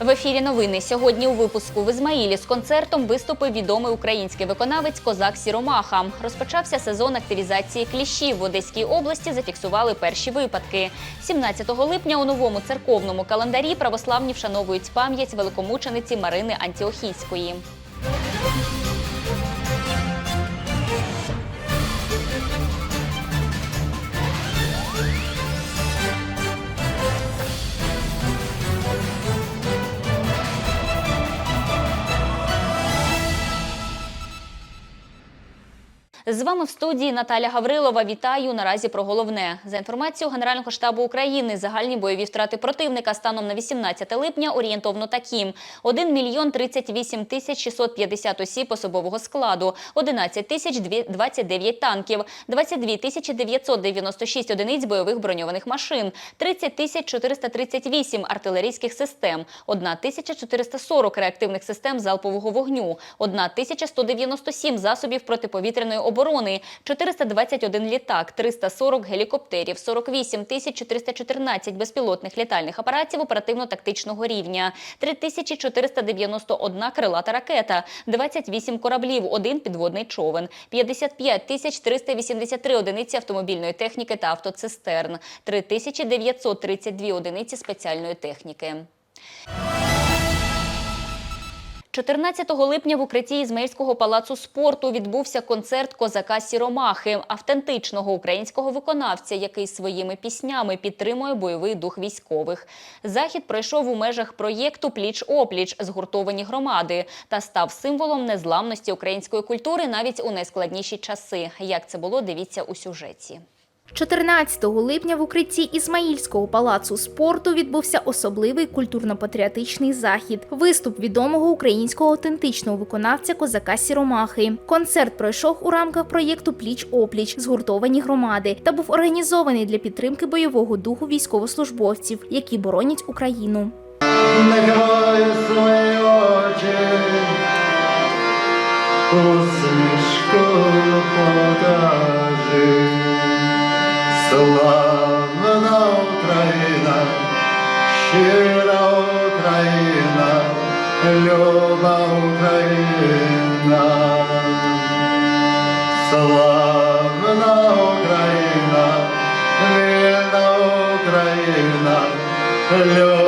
В ефірі новини сьогодні у випуску в Ізмаїлі з концертом виступив відомий український виконавець Козак Сіромаха. Розпочався сезон активізації кліщів. В Одеській області зафіксували перші випадки. 17 липня у новому церковному календарі православні вшановують пам'ять великомучениці Марини Антіохійської. З вами в студії Наталя Гаврилова. Вітаю наразі про головне. За інформацією Генерального штабу України, загальні бойові втрати противника станом на 18 липня орієнтовно такі: 1 мільйон 38 тисяч 650 осіб особового складу, 11 тисяч 29 танків, 22 тисячі 996 одиниць бойових броньованих машин, 30 тисяч 438 артилерійських систем, 1 тисяча 440 реактивних систем залпового вогню, 1 тисяча 197 засобів протиповітряної оборони, 421 літак, 340 гелікоптерів, 48 тисяч 414 безпілотних літальних апаратів оперативно-тактичного рівня, 3491 крилата ракета, 28 кораблів, один підводний човен, 55 тисяч 383 одиниці автомобільної техніки та автоцистерн, 3932 одиниці спеціальної техніки. 14 липня в укритті Ізмаїльського палацу спорту відбувся концерт козака Сіромахи, автентичного українського виконавця, який своїми піснями підтримує бойовий дух військових. Захід пройшов у межах проєкту Пліч опліч згуртовані громади та став символом незламності української культури навіть у найскладніші часи. Як це було, дивіться у сюжеті. 14 липня в укритті Ізмаїльського палацу спорту відбувся особливий культурно-патріотичний захід. Виступ відомого українського автентичного виконавця козака Сіромахи. Концерт пройшов у рамках проєкту Пліч опліч згуртовані громади та був організований для підтримки бойового духу військовослужбовців, які боронять Україну. Усмішку покажи. Славна Україна, щира Україна, люба Україна. Славна Україна, вільна Україна, люба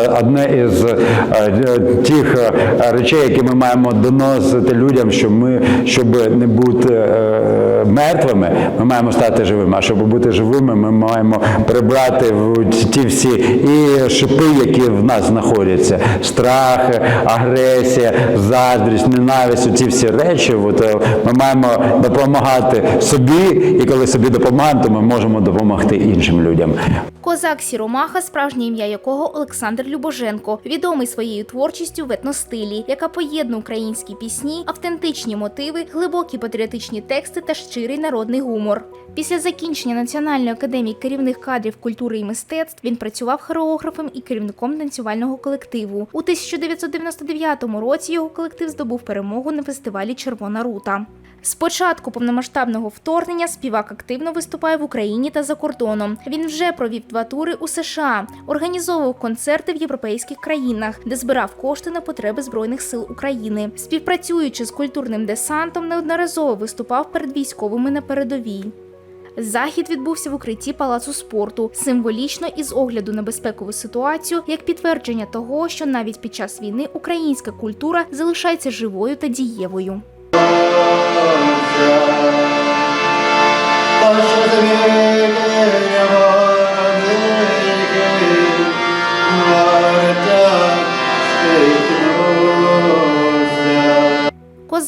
Одне із е, тих е, речей, які ми маємо доносити людям, що ми, щоб не бути е, мертвими, ми маємо стати живими. А щоб бути живими, ми маємо прибрати ті всі і шипи, які в нас знаходяться: страх, агресія, заздрість, ненависть, ці всі речі. От, ми маємо допомагати собі, і коли собі допомагаємо, то ми можемо допомогти іншим людям. Козак Сіромаха, справжнє ім'я якого Олександр Любоженко, відомий своєю творчістю в етностилі, яка поєднує українські пісні, автентичні мотиви, глибокі патріотичні тексти та щирий народний гумор. Після закінчення Національної академії керівних кадрів культури і мистецтв він працював хореографом і керівником танцювального колективу. У 1999 році його колектив здобув перемогу на фестивалі Червона рута. З початку повномасштабного вторгнення співак активно виступає в Україні та за кордоном. Він вже провів два тури у США, організовував концерти в європейських країнах, де збирав кошти на потреби збройних сил України. Співпрацюючи з культурним десантом, неодноразово виступав перед військовими на передовій. Захід відбувся в укритті палацу спорту, символічно і з огляду на безпекову ситуацію, як підтвердження того, що навіть під час війни українська культура залишається живою та дієвою.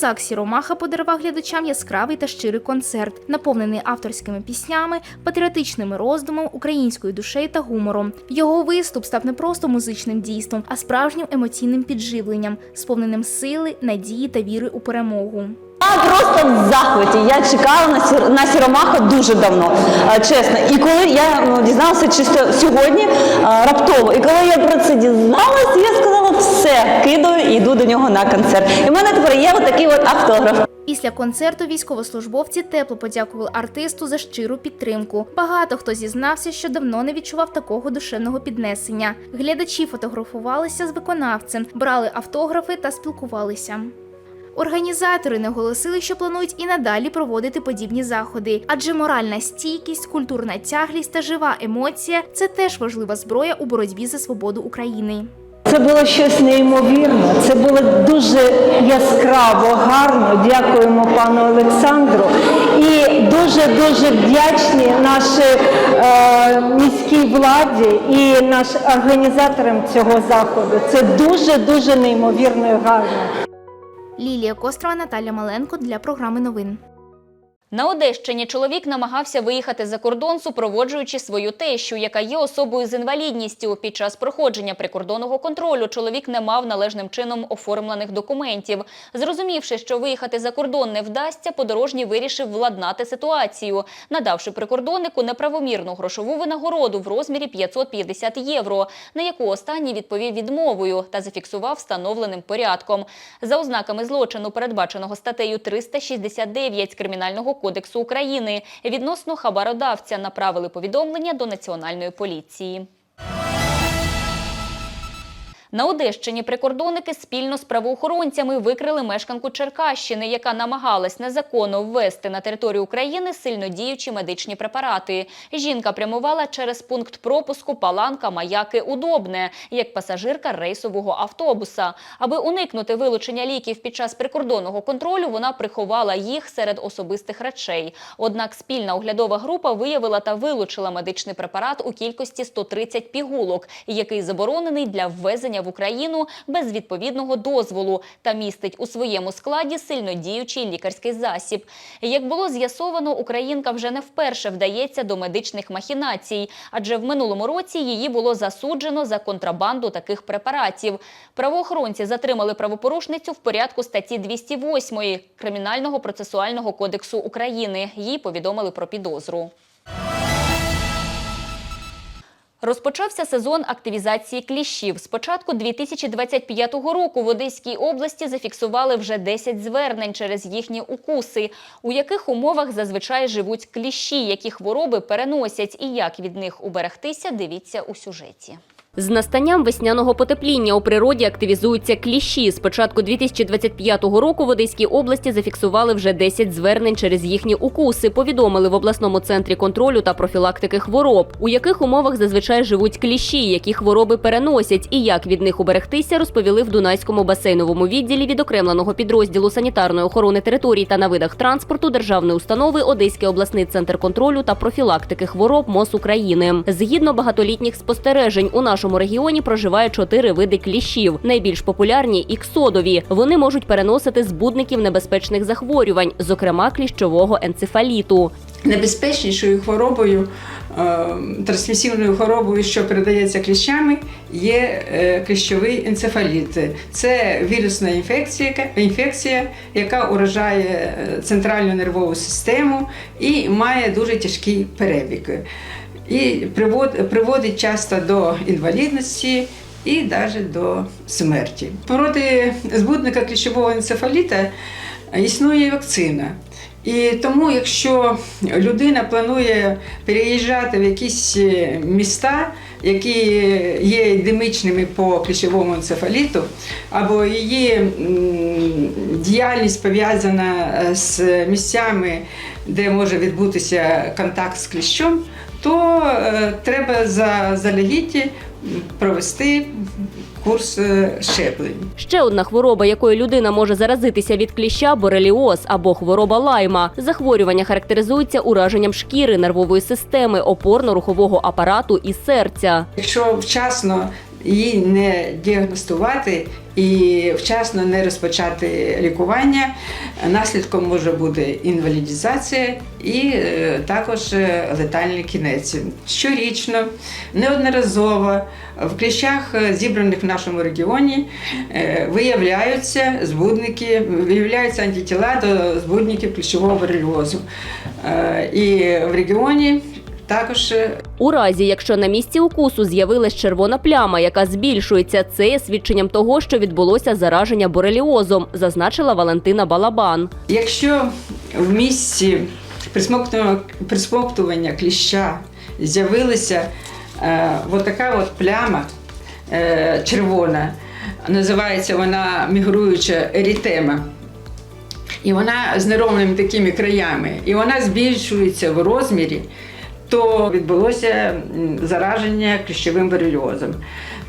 Козак Сіромаха подарував глядачам яскравий та щирий концерт, наповнений авторськими піснями, патріотичними роздумом, українською душею та гумором. Його виступ став не просто музичним дійством, а справжнім емоційним підживленням, сповненим сили, надії та віри у перемогу. Я просто в захваті. Я чекала на сір на сіромаха дуже давно, е, чесно. І коли я ну, дізналася чисто сьогодні е, раптово, і коли я про це дізналася, я сказала, все кидаю і йду до нього на концерт. І в мене тепер є отакий от автограф. Після концерту військовослужбовці тепло подякували артисту за щиру підтримку. Багато хто зізнався, що давно не відчував такого душевного піднесення. Глядачі фотографувалися з виконавцем, брали автографи та спілкувалися. Організатори наголосили, що планують і надалі проводити подібні заходи, адже моральна стійкість, культурна тяглість та жива емоція це теж важлива зброя у боротьбі за свободу України. Це було щось неймовірне. Це було дуже яскраво, гарно. Дякуємо пану Олександру. І дуже дуже вдячні нашій е, міській владі і наш організаторам цього заходу. Це дуже дуже неймовірно і гарно. Лілія Кострова, Наталя Маленко для програми новин. На Одещині чоловік намагався виїхати за кордон, супроводжуючи свою тещу, яка є особою з інвалідністю. Під час проходження прикордонного контролю чоловік не мав належним чином оформлених документів. Зрозумівши, що виїхати за кордон не вдасться, подорожній вирішив владнати ситуацію, надавши прикордоннику неправомірну грошову винагороду в розмірі 550 євро, на яку останній відповів відмовою та зафіксував встановленим порядком. За ознаками злочину, передбаченого статтею 369 Кримінального кодексу України, відносно хабародавця направили повідомлення до Національної поліції. На Одещині прикордонники спільно з правоохоронцями викрили мешканку Черкащини, яка намагалась незаконно ввести на територію України сильнодіючі медичні препарати. Жінка прямувала через пункт пропуску Паланка Маяки Удобне як пасажирка рейсового автобуса. Аби уникнути вилучення ліків під час прикордонного контролю, вона приховала їх серед особистих речей. Однак спільна оглядова група виявила та вилучила медичний препарат у кількості 130 пігулок, який заборонений для ввезення в Україну без відповідного дозволу та містить у своєму складі сильнодіючий лікарський засіб. Як було з'ясовано, українка вже не вперше вдається до медичних махінацій, адже в минулому році її було засуджено за контрабанду таких препаратів. Правоохоронці затримали правопорушницю в порядку статті 208 Кримінального процесуального кодексу України. Їй повідомили про підозру. Розпочався сезон активізації кліщів. З початку 2025 року в Одеській області зафіксували вже 10 звернень через їхні укуси. У яких умовах зазвичай живуть кліщі, які хвороби переносять і як від них уберегтися, дивіться у сюжеті. З настанням весняного потепління у природі активізуються кліщі. З початку 2025 року в Одеській області зафіксували вже 10 звернень через їхні укуси. Повідомили в обласному центрі контролю та профілактики хвороб. У яких умовах зазвичай живуть кліщі, які хвороби переносять, і як від них уберегтися, розповіли в Дунайському басейновому відділі відокремленого підрозділу санітарної охорони територій та на видах транспорту державної установи Одеський обласний центр контролю та профілактики хвороб МОЗ України. Згідно багатолітніх спостережень, у нашому регіоні проживає чотири види кліщів. Найбільш популярні іксодові. Вони можуть переносити збудників небезпечних захворювань, зокрема кліщового енцефаліту. Небезпечнішою хворобою, е, трансмісивною хворобою, що передається кліщами, є е, кліщовий енцефаліт. Це вірусна інфекція, інфекція, яка уражає е, центральну нервову систему і має дуже тяжкий перебіг. І приводить часто до інвалідності і навіть до смерті. Проти збудника кліщового енцефаліта існує вакцина. І тому, якщо людина планує переїжджати в якісь е, міста, які є ендемічними по кліщовому енцефаліту, або її діяльність пов'язана е, з місцями, де може відбутися контакт з кліщом, то е, треба заздалегідь провести курс е, щеплень. Ще одна хвороба, якою людина може заразитися від кліща бореліоз або хвороба лайма. Захворювання характеризується ураженням шкіри, нервової системи, опорно-рухового апарату і серця. Якщо вчасно її не діагностувати і вчасно не розпочати лікування, наслідком може бути інвалідізація і е, також е, летальний кінець. Щорічно, неодноразово в кліщах, е, зібраних в нашому регіоні, виявляються збудники, виявляються антитіла до збудників кліщового борельозу. І в регіоні Також е, У разі, якщо на місці укусу з'явилась червона пляма, яка збільшується, це є свідченням того, що відбулося зараження бореліозом, зазначила Валентина Балабан. Якщо в місці присмоктування, присмоктування кліща з'явилася е, от така от пляма е, червона, називається вона мігруюча ерітема. І вона з неровними такими краями, і вона збільшується в розмірі, то відбулося зараження кліщовим борельозом.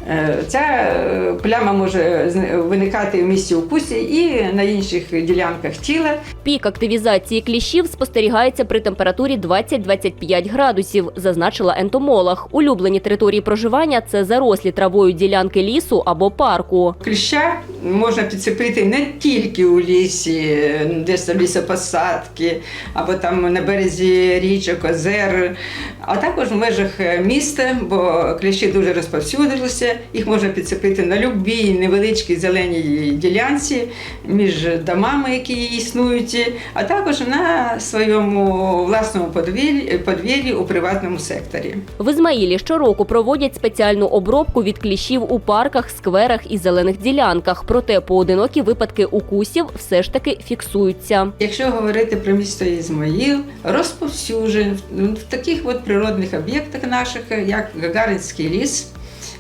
Е, Ця е, пляма може виникати в місці укусі і на інших ділянках тіла. Пік активізації кліщів спостерігається при температурі 20-25 градусів, зазначила ентомолог. Улюблені території проживання це зарослі травою ділянки лісу або парку. Кліща можна підцепити не тільки у лісі, десь там лісопосадки, або там на березі річок, озер, а також в межах міста, бо кліщі дуже розповсюдилися. Їх можна підцепити на любій невеличкій зеленій ділянці між домами, які існують, а також на своєму власному подвір'ї подвір'ї у приватному секторі. В Ізмаїлі щороку проводять спеціальну обробку від кліщів у парках, скверах і зелених ділянках. Проте поодинокі випадки укусів все ж таки фіксуються. Якщо говорити про місто Ізмаїл, розповсюджен в- таких от природних об'єктах наших, як Гагаринський ліс,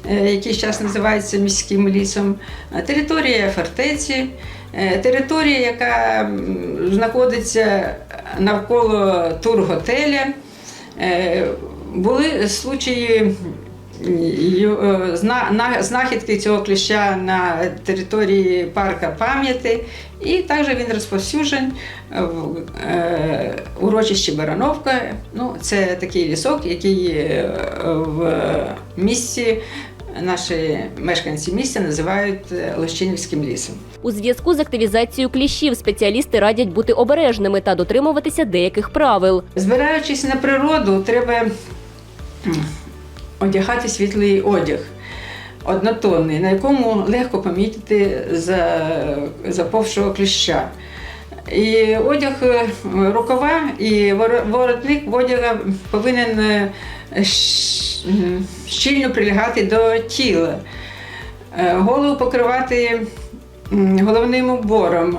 який зараз називається міським лісом, е, територія фортеці, е, територія, яка знаходиться навколо турготеля. Е, Були случаї е, знахідки цього кліща на території парка пам'яті, і також він розповсюджен в е, урочищі Барановка. Ну, це такий лісок, який е, в місті наші мешканці місця називають е, Лощинівським лісом. У зв'язку з активізацією кліщів спеціалісти радять бути обережними та дотримуватися деяких правил. Збираючись на природу, треба одягати світлий одяг. Однотонний, на якому легко помітити за, заповшого кліща. І одяг, е, рукава і воро- воротник одяга повинен е, щільно прилягати до тіла. Е, Голову покривати головним убором,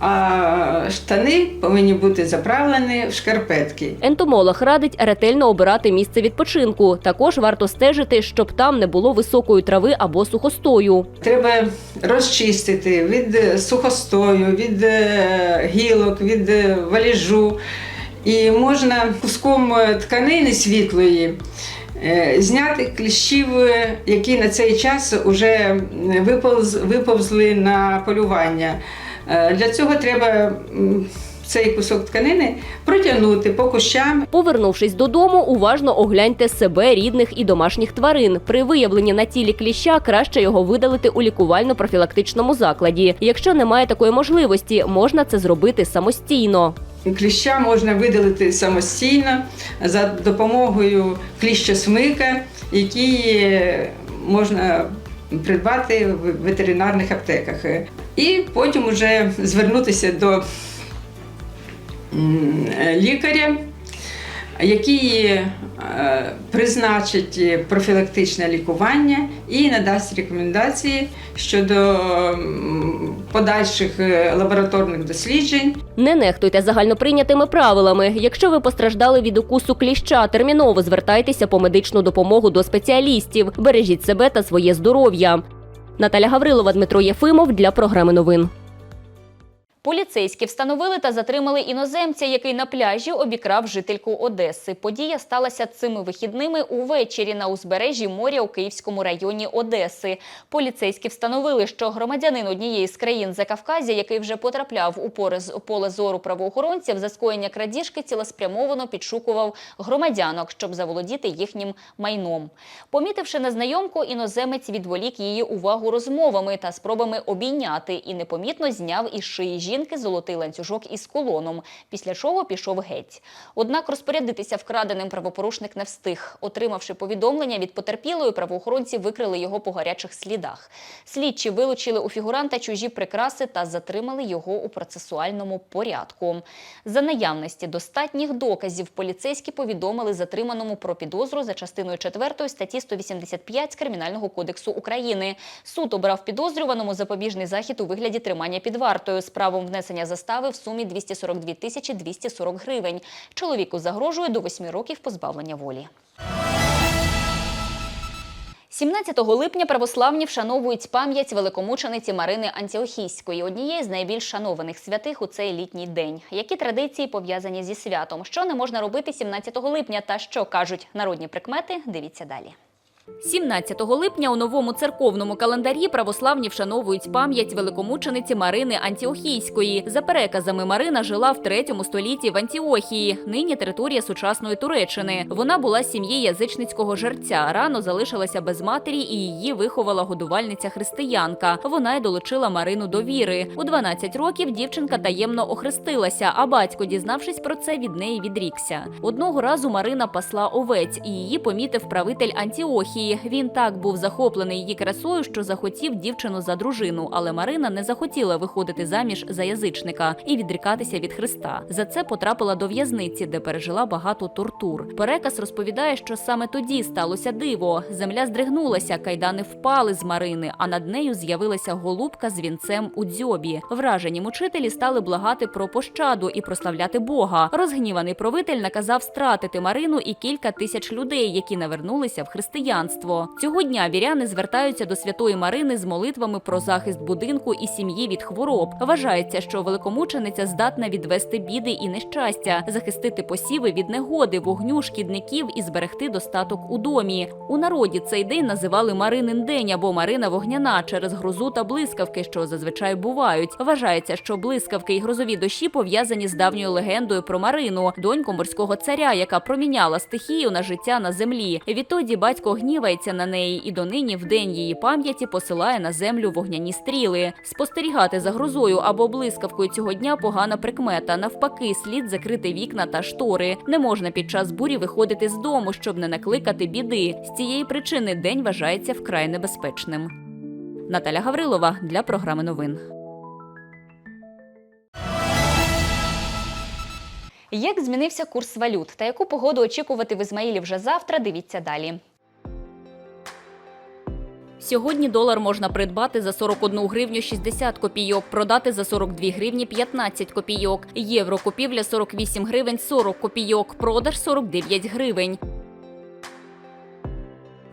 а штани повинні бути заправлені в шкарпетки. Ентомолог радить ретельно обирати місце відпочинку. Також варто стежити, щоб там не було високої трави або сухостою. Треба розчистити від е, сухостою, від е, гілок, від е, валіжу. І можна куском тканини світлої зняти кліщів, які на цей час вже виповз, виповзли на полювання. Е, Для цього треба цей кусок тканини протягнути по кущам Повернувшись додому, уважно огляньте себе, рідних і домашніх тварин. При виявленні на тілі кліща краще його видалити у лікувально-профілактичному закладі. Якщо немає такої можливості, можна це зробити самостійно. Кліща можна видалити самостійно за допомогою кліщосмика, який е, можна придбати в ветеринарних аптеках. І потім вже звернутися до лікаря, який е, призначить профілактичне лікування і надасть рекомендації щодо подальших е, лабораторних досліджень. Не нехтуйте загальноприйнятими правилами. Якщо ви постраждали від укусу кліща, терміново звертайтеся по медичну допомогу до спеціалістів. Бережіть себе та своє здоров'я. Наталя Гаврилова, Дмитро Єфимов для програми новин. Поліцейські встановили та затримали іноземця, який на пляжі обікрав жительку Одеси. Подія сталася цими вихідними увечері на узбережжі моря у Київському районі Одеси. Поліцейські встановили, що громадянин однієї з країн Закавказя, який вже потрапляв у поле зору правоохоронців, за скоєння крадіжки цілеспрямовано підшукував громадянок, щоб заволодіти їхнім майном. Помітивши незнайомку, іноземець відволік її увагу розмовами та спробами обійняти і непомітно зняв із шиї золотий ланцюжок із колоном, після чого пішов геть. Однак розпорядитися вкраденим правопорушник не встиг. Отримавши повідомлення від потерпілої, правоохоронці викрили його по гарячих слідах. Слідчі вилучили у фігуранта чужі прикраси та затримали його у процесуальному порядку. За наявності достатніх доказів поліцейські повідомили затриманому про підозру за частиною 4 статті 185 з Кримінального кодексу України. Суд обрав підозрюваному запобіжний захід у вигляді тримання під вартою з правом внесення застави в сумі 242 тисячі 240 гривень. Чоловіку загрожує до 8 років позбавлення волі. 17 липня православні вшановують пам'ять великомучениці Марини Антіохійської, однієї з найбільш шанованих святих у цей літній день. Які традиції пов'язані зі святом? Що не можна робити 17 липня та що кажуть народні прикмети? Дивіться далі. 17 липня у новому церковному календарі православні вшановують пам'ять великомучениці Марини Антіохійської. За переказами Марина жила в 3 столітті в Антіохії, нині територія сучасної Туреччини. Вона була сім'ї язичницького жерця. Рано залишилася без матері і її виховала годувальниця християнка. Вона й долучила Марину до віри. У 12 років дівчинка таємно охрестилася, а батько, дізнавшись про це, від неї відрікся. Одного разу Марина пасла овець, і її помітив правитель Антіохії. Він так був захоплений її красою, що захотів дівчину за дружину, але Марина не захотіла виходити заміж за язичника і відрікатися від Христа. За це потрапила до в'язниці, де пережила багато тортур. Переказ розповідає, що саме тоді сталося диво. Земля здригнулася, кайдани впали з Марини, а над нею з'явилася голубка з вінцем у дзьобі. Вражені мучителі стали благати про пощаду і прославляти Бога. Розгніваний правитель наказав стратити Марину і кілька тисяч людей, які навернулися в християнство. Цього дня віряни звертаються до святої Марини з молитвами про захист будинку і сім'ї від хвороб. Вважається, що великомучениця здатна відвести біди і нещастя, захистити посіви від негоди, вогню, шкідників і зберегти достаток у домі. У народі цей день називали Маринин день або Марина вогняна через грозу та блискавки, що зазвичай бувають. Вважається, що блискавки і грозові дощі пов'язані з давньою легендою про Марину, доньку морського царя, яка проміняла стихію на життя на землі. Відтоді батько гнівається на неї і донині в день її пам'яті посилає на землю вогняні стріли. Спостерігати за грозою або блискавкою цього дня погана прикмета. Навпаки, слід закрити вікна та штори. Не можна під час бурі виходити з дому, щоб не накликати біди. З цієї причини день вважається вкрай небезпечним. Наталя Гаврилова для програми новин. Як змінився курс валют та яку погоду очікувати в Ізмаїлі вже завтра? Дивіться далі. Сьогодні долар можна придбати за 41 гривню 60 копійок, продати за 42 гривні 15 копійок. Євро купівля 48 гривень 40 копійок, продаж 49 гривень.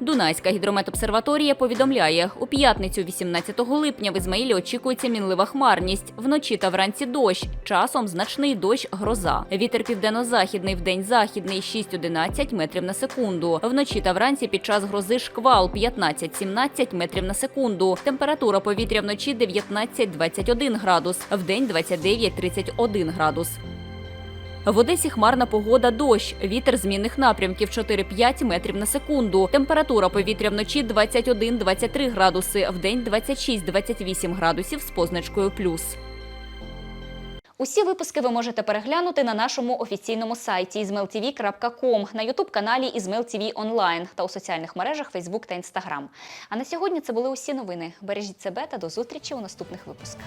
Дунайська гідрометобсерваторія повідомляє, у п'ятницю 18 липня в Ізмаїлі очікується мінлива хмарність. Вночі та вранці дощ, часом значний дощ гроза. Вітер південно-західний в день західний 6-11 метрів на секунду. Вночі та вранці під час грози шквал 15-17 метрів на секунду. Температура повітря вночі 19-21 градус, вдень 29-31 градус. В Одесі хмарна погода дощ. Вітер змінних напрямків 4-5 метрів на секунду. Температура повітря вночі 21-23 градуси, вдень 26-28 градусів з позначкою плюс. Усі випуски ви можете переглянути на нашому офіційному сайті izmailtv.com, на ютуб-каналі IzmailTV Online та у соціальних мережах Facebook та Instagram. А на сьогодні це були усі новини. Бережіть себе та до зустрічі у наступних випусках.